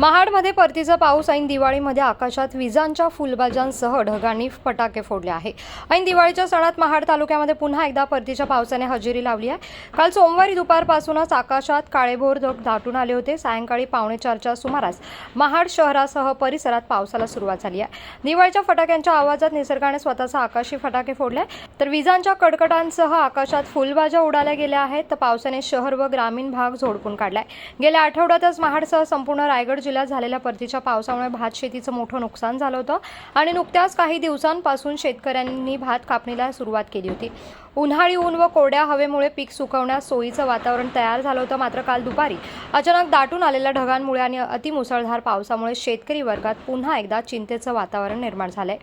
महाडमध्ये परतीचा पाऊस. ऐन दिवाळीमध्ये आकाशात विजांच्या फुलबाजांसह ढगांनी फटाके फोडले आहे ऐन दिवाळीच्या सणात महाड तालुक्यामध्ये पुन्हा एकदा परतीच्या पावसाने हजेरी लावली आहे. काल सोमवारी दुपारपासूनच आकाशात काळेभोर ढग दाटून आले होते. सायंकाळी पावणे चारच्या सुमारास महाड शहरासह परिसरात पावसाला सुरुवात झाली आहे. दिवाळीच्या फटाक्यांच्या आवाजात निसर्गाने स्वतःचा आकाशी फटाके फोडले तर विजांच्या कडकडांसह आकाशात फुलबाजा उडाल्या गेल्या आहेत. तर पावसाने शहर व ग्रामीण भाग झोडपून काढलाय. गेल्या आठवड्यातच महाडसह संपूर्ण रायगड जिल्ह्यात झालेल्या परतीच्या पावसामुळे भात शेतीचं मोठं नुकसान झालं होतं आणि नुकत्याच काही दिवसांपासून शेतकऱ्यांनी भात कापणीला सुरुवात केली होती. उन्हाळी ऊन व कोरड्या हवेमुळे पीक सुकवण्यास सोयीचं वातावरण तयार झालं होतं मात्र काल दुपारी अचानक दाटून आलेल्या ढगांमुळे आणि अतिमुसळधार पावसामुळे शेतकरी वर्गात पुन्हा एकदा चिंतेचं वातावरण निर्माण झालंय.